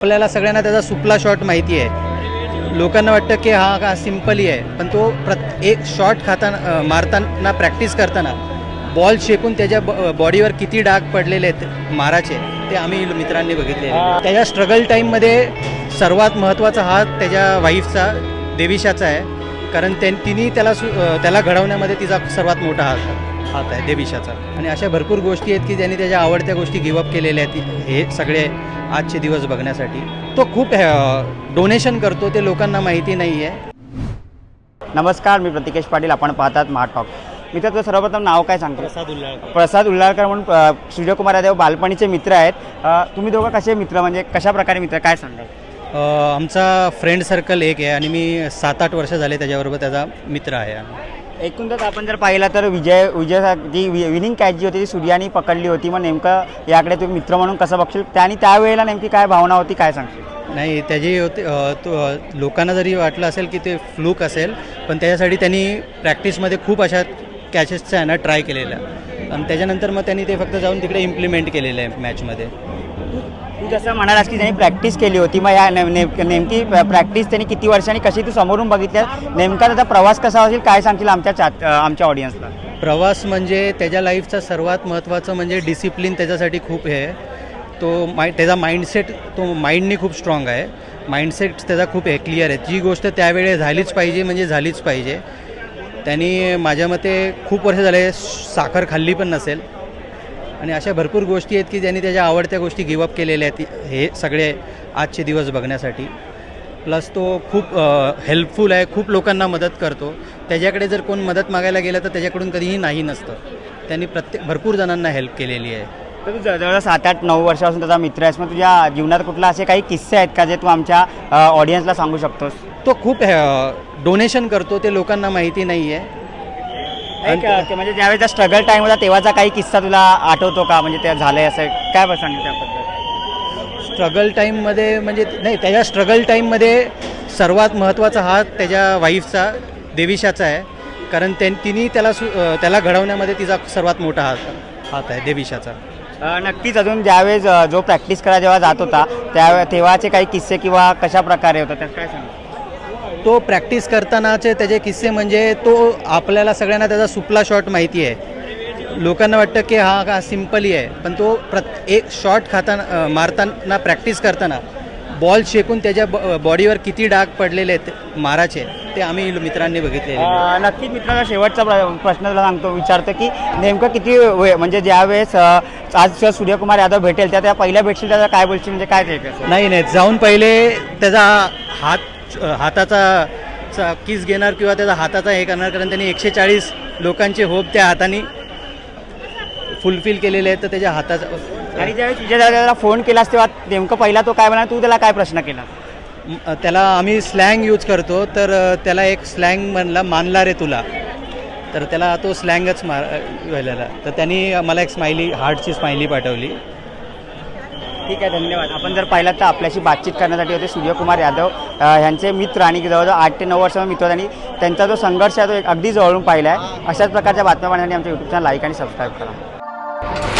आपल्याला सगळ्यांना त्याचा सुपला शॉट माहिती आहे. लोकांना वाटतं की हा का सिम्पली आहे पण तो प्रत एक शॉट खाताना मारताना प्रॅक्टिस करताना बॉल शेकून त्याच्या ब- बॉडीवर किती डाग पडलेले आहेत माराचे ते आम्ही मित्रांनी बघितले त्याच्या स्ट्रगल टाईममध्ये सर्वात महत्त्वाचा हात त्याच्या वाईफचा देविशाचा आहे. कारण त्यां तिने त्याला सु त्याला घडवण्यामध्ये तिचा सर्वात मोठा हात हात आहे देविशाचा. आणि अशा भरपूर गोष्टी आहेत की त्यांनी त्याच्या आवडत्या गोष्टी गिवअप केलेल्या आहेत. हे सगळे आजचे दिवस बघण्यासाठी. तो खूप डोनेशन करतो ते लोकांना माहिती नाही आहे नमस्कार मी प्रतिकेश पाटील. आपण पाहतात मा टॉक मित्र तुझं सर्वप्रथम नाव काय सांगतो? प्रसाद उल्लाळकर प्रसाद उल्लाळकर म्हणून सूर्यकुमार यादव बालपणीचे मित्र आहेत. तुम्ही दोघं कसे मित्र? म्हणजे कशा प्रकारे मित्र? काय सांगाल आमचा फ्रेंड सर्कल एक आहे आणि मी सात आठ वर्ष झाले त्याच्याबरोबर त्याचा मित्र आहे. एकूणच आपण जर पाहिलं तर विजय विजय जी विनिंग कॅच जी होती ती सूर्यानी पकडली होती. मग नेमकं याकडे तुम्ही मित्र म्हणून कसं बघशील? त्याने त्यावेळेला नेमकी काय भावना होती काय सांगशील? नाही त्याची होते तो लोकांना जरी वाटलं असेल की ते फ्लूक असेल पण त्याच्यासाठी त्यांनी प्रॅक्टिसमध्ये खूप अशा कॅचेसच्या आहे ना ट्राय केलेल्या. आणि त्याच्यानंतर मग त्यांनी ते फक्त जाऊन तिकडे इम्प्लिमेंट केलेलं आहे मॅचमध्ये जसं म्हणालास की त्यांनी प्रॅक्टिस केली होती. मग या नेम- नेमकी प्रॅक्टिस त्यांनी किती वर्षांनी कशी ती समोरून बघितल्या नेमका त्याचा प्रवास कसा असेल? काय सांगशील आमच्या चात आमच्या ऑडियन्सला प्रवास म्हणजे त्याच्या लाईफचा सर्वात महत्त्वाचं म्हणजे डिसिप्लिन त्याच्यासाठी खूप हे आहे. तो माइ त्याचा माइंडसेट तो माइंडनी खूप स्ट्रॉंग आहे. माइंडसेट त्याचा खूप हे क्लिअर आहे. जी गोष्ट त्यावेळेस झालीच पाहिजे म्हणजे झालीच पाहिजे. त्यांनी माझ्या मते खूप वर्ष झाले साखर खाल्ली पण नसेल. आणि अशा भरपूर गोष्टी आहेत की त्यांनी त्याच्या आवडत्या गोष्टी गिवअप केलेल्या आहेत. हे सगळे आजचे दिवस बघण्यासाठी. प्लस तो खूप हेल्पफुल आहे खूप लोकांना मदत करतो. त्याच्याकडे जर कोण मदत मागायला गेलं तर त्याच्याकडून कधीही नाही नसतं. त्यांनी प्रत्येक भरपूर जणांना हेल्प केलेली आहे. तर तू जवळजवळ सात आठ नऊ वर्षापासून त्याचा मित्र आहेस मग तुझ्या जीवनात कुठला असे काही किस्से आहेत का जे तू आमच्या ऑडियन्सला सांगू शकतोस? तो खूप डोनेशन करतो ते लोकांना माहिती नाही आहे एक, ते म्हणजे ज्यावेळेचा स्ट्रगल टाइम होता तेव्हाचा काही किस्सा तुला आठवतो का? म्हणजे ते झालंय असं काय बरं त्याबद्दल? स्ट्रगल टाईममध्ये म्हणजे नाही त्याच्या स्ट्रगल टाईममध्ये सर्वात महत्त्वाचा हात त्याच्या वाईफचा देविशाचा आहे. कारण त्यां तिने त्याला सु अ, त्याला घडवण्यामध्ये तिचा सर्वात मोठा हात हात आहे देविशाचा. अ, नक्कीच अजून ज्यावेळेस अ, जो प्रॅक्टिस करा जेव्हा जात होता त्या तेव्हाचे काही किस्से किंवा कशा प्रकारे होतं त्यात काय सांग तो प्रॅक्टिस करतानाचे त्याचे किस्से म्हणजे तो आपल्याला सगळ्यांना त्याचा सुपला शॉट माहिती आहे. लोकांना वाटतं की हा का सिम्पली आहे. पण तो प्रत एक शॉट खाताना मारताना प्रॅक्टिस करताना बॉल शेकून त्याच्या ब बॉडीवर किती डाग पडलेले आहेत माराचे ते आम्ही मित्रांनी बघितले नक्कीच मित्रांनो शेवटचा प्र- प्रश्न तुला सांगतो विचारतो की नेमकं किती वेळ म्हणजे ज्यावेळेस आज सूर्यकुमार यादव भेटेल त्या त्या पहिल्या भेटशील त्याला काय बोलशील म्हणजे काय? नाही नाही जाऊन पहिले त्याचा हात हाताचा किस घेणार किंवा त्याचा हाताचा हे करणार कारण त्यांनी एकशे चाळीस लोकांचे होप त्या हाताने फुलफिल केलेले आहेत तर त्याच्या हाताचा आणि ज्यावेळेस तुझ्या दादाला फोन केलास तेव्हा नेमकं पहिला तो काय म्हणाला तू त्याला काय प्रश्न केला? त्याला आम्ही स्लँग यूज करतो तर त्याला एक स्लँग म्हणला मानला रे तुला. तर त्याला तो स्लँगच मार तर त्यांनी मला एक स्माइली हार्टची स्माइली पाठवली. ठीक आहे धन्यवाद. आपण जर पाहिलं तर आपल्याशी बातचीत करण्यासाठी होते सूर्यकुमार यादव ह्यांचे मित्र आणि जवळजवळ आठ ते नऊ वर्षाचे मित्र आणि त्यांचा जो संघर्ष आहे तो एक अगदी जवळून पाहिला आहे अशाच प्रकारच्या बातम्या पाहण्यासाठी आमच्या यूट्यूब लाईक आणि सबस्क्राईब करा.